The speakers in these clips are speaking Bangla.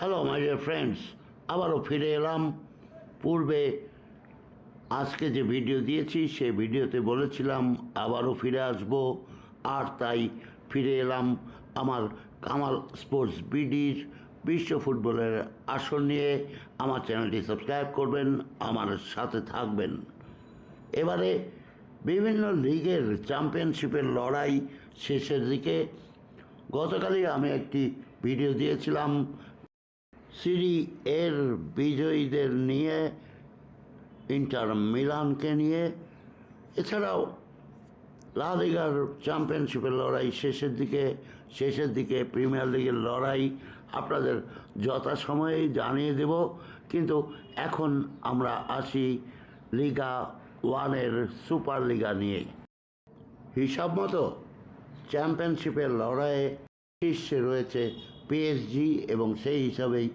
হ্যালো মাই ডিয়ার ফ্রেন্ডস আবারও ফিরে এলাম। পূর্বে আজকে যে ভিডিও দিয়েছি সে ভিডিওতে বলেছিলাম আবারও ফিরে আসব। আর তাই ফিরে এলাম আমার কামাল স্পোর্টস বিডির বিশ্ব ফুটবলের আসর নিয়ে। আমার চ্যানেলটি সাবস্ক্রাইব করবেন, আমার সাথে থাকবেন। এবারে বিভিন্ন লিগের চ্যাম্পিয়নশিপের লড়াই শেষের দিকে। গতকালই আমি একটি ভিডিও দিয়েছিলাম সিরি এর বিজয়ীদের নিয়ে, ইন্টার মিলানকে নিয়ে। এছাড়াও লা লিগার চ্যাম্পিয়নশিপের লড়াই শেষের দিকে শেষের দিকে প্রিমিয়ার লিগের লড়াই আপনাদের যথাসময়েই জানিয়ে দেব। কিন্তু এখন আমরা আসি লিগা ওয়ানের সুপার লিগা নিয়ে। হিসাব মতো, চ্যাম্পিয়নশিপের লড়াইয়ে শীর্ষে রয়েছে পিএসজি এবং সেই হিসাবেই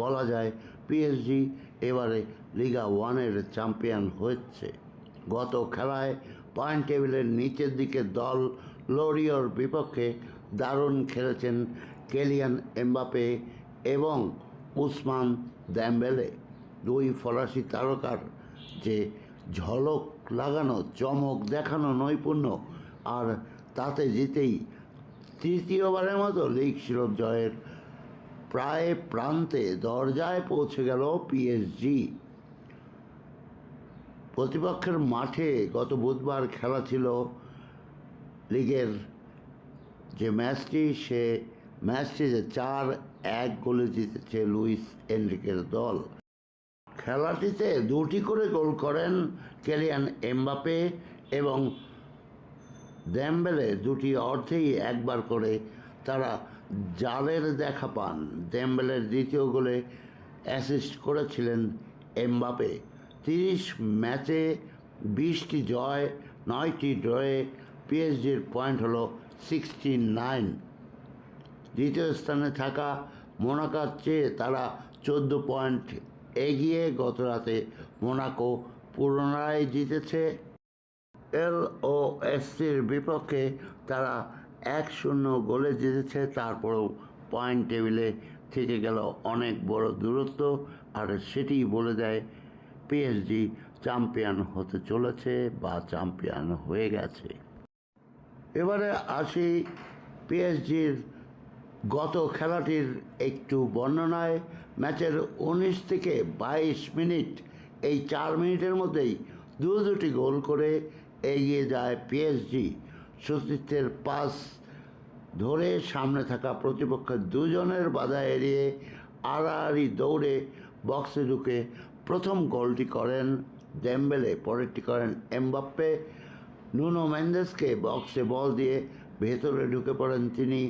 বলা যায় পিএসজি এবারে লিগা ওয়ানের চ্যাম্পিয়ন হচ্ছে গত খেলায় পয়েন্ট টেবিলের নিচের দিকে দল লোরিওর বিপক্ষে দারুণ খেলেছেন কেলিয়ান এমবাপে এবং উসমান দ্যাম্বেলে দুই ফরাসি তারকার। যে ঝলক লাগানো, চমক দেখানো নৈপুণ্য, আর তাতে জিতেই তৃতীয়বারের মতো লিগ শিরোপ জয়ের প্রায় প্রান্তে দরজায় পৌঁছে গেল পিএসজি প্রতিপক্ষের মাঠে গত বুধবার খেলা ছিল লিগের। যে ম্যাচটি, সে ম্যাচটিতে চার এক গোলে জিতেছে লুইস এনরিকের দল। খেলাটিতে দুটি করে গোল করেন কেলিয়ান এমবাপে এবং দ্যাম্বেলে দুটি অর্ধেই একবার করে তারা জালের দেখা পান। দ্যাম্বেলের দ্বিতীয় গোলে অ্যাসিস্ট করেছিলেন এমবাপে তিরিশ ম্যাচে বিশটি জয়, নয়টি ড্রয়ে পিএসজির পয়েন্ট হলো সিক্সটি নাইন। দ্বিতীয় স্থানে থাকা মোনাকার চেয়ে তারা চোদ্দ পয়েন্ট এগিয়ে গত রাতে মোনাকো পুনরায় জিতেছে। এল ও এসসির বিপক্ষে তারা এক শূন্য গোলে জিতেছে, তারপরেও পয়েন্ট টেবিলে থেকে গেল অনেক বড় দূরত্ব। আর সেটি বলে দেয়, পিএসজি চ্যাম্পিয়ন হতে চলেছে বা চ্যাম্পিয়ন হয়ে গেছে। এবারে আসি পিএসজির গত খেলাটির একটু বর্ণনায়। ম্যাচের উনিশ থেকে বাইশ মিনিট, এই চার মিনিটের মধ্যেই দু দুটি গোল করে এগিয়ে যায় পিএসজি। সতীর্থের পাস ধরে সামনে থাকা প্রতিপক্ষের দুজনের বাধা এড়িয়ে আড়াআড়ি দৌড়ে বক্সে ঢুকে প্রথম গোলটি করেন ডেম্বেলে পরেরটি করেন এমবাপ্পে। নুনো মেন্দেসকে বক্সে বল দিয়ে ভেতরে ঢুকে পড়েন তিনি।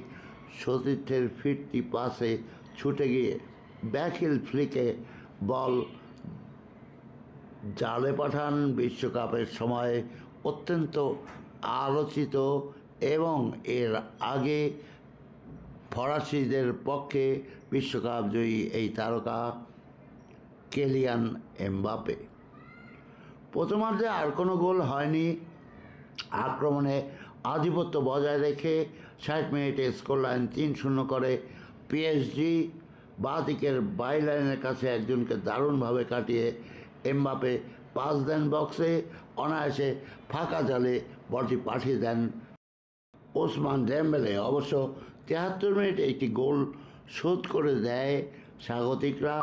সতীর্থের ফিরতি পাশে ছুটে গিয়ে ব্যাকহিল ফ্লিকে বল জালে পাঠান। বিশ্বকাপের সময় অত্যন্ত আলোচিত এবং এর আগে ফরাসিদের পক্ষে বিশ্বকাপ জয়ী এই তারকা কেলিয়ান এমবাপে প্রথমার্ধে আর কোনো গোল হয়নি। আক্রমণে আধিপত্য বজায় রেখে ষাট মিনিটে স্কোর লাইন তিন শূন্য করে পিএসজি। বাঁ দিকের বাই লাইনের কাছে একজনকে দারুণভাবে কাটিয়ে এমবাপে পাস দেন বক্সে অনায়াসে ফাঁকা জালে বলটি পাঠিয়ে দেন। ওসমান ডেম্বেলে অবশ্য তিয়াত্তর মিনিটে একটি গোল শোধ করে দেয়। স্বাগতিকরা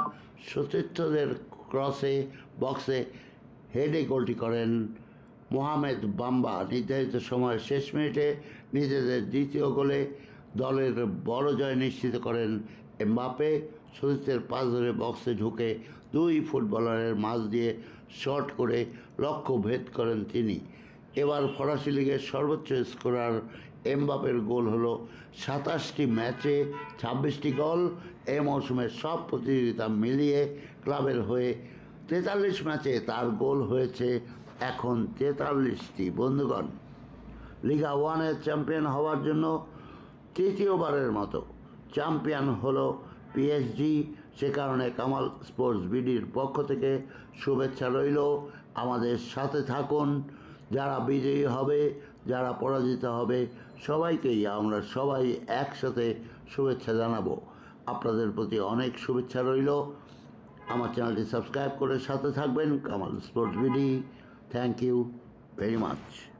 সতীর্থদের ক্রসে বক্সে হেডে গোলটি করেন। মোহামেদ বাম্বা নির্ধারিত সময়ের শেষ মিনিটে নিজেদের দ্বিতীয় গোলে দলের বড় জয় নিশ্চিত করেন। এমবাপে সতীর্থের পাশ ধরে বক্সে ঢুকে দুই ফুটবলারের মাঝ দিয়ে শট করে লক্ষ্য ভেদ করেন তিনি। এবার ফরাসি লিগের সর্বোচ্চ স্কোরার এমবাপের গোল হলো সাতাশটি ম্যাচে ছাব্বিশটি গোল। এ মৌসুমের সব প্রতিযোগিতা মিলিয়ে ক্লাবের হয়ে তেতাল্লিশ ম্যাচে তার গোল হয়েছে এখন তেতাল্লিশটি। বন্ধুগণ, লিগা ওয়ানের চ্যাম্পিয়ন হওয়ার জন্য তৃতীয়বারের মতো চ্যাম্পিয়ন হলো পিএসজি সে কারণে কামাল স্পোর্টস বিডির পক্ষ থেকে শুভেচ্ছা রইল। আমাদের সাথে থাকুন। যারা বিজয়ী হবে, যারা পরাজিত হবে, সবাইকেই আমরা সবাই একসাথে শুভেচ্ছা জানাব। আপনাদের প্রতি অনেক শুভেচ্ছা রইল। আমার চ্যানেলটি সাবস্ক্রাইব করে সাথে থাকবেন Kamal sports BD. Thank you very much.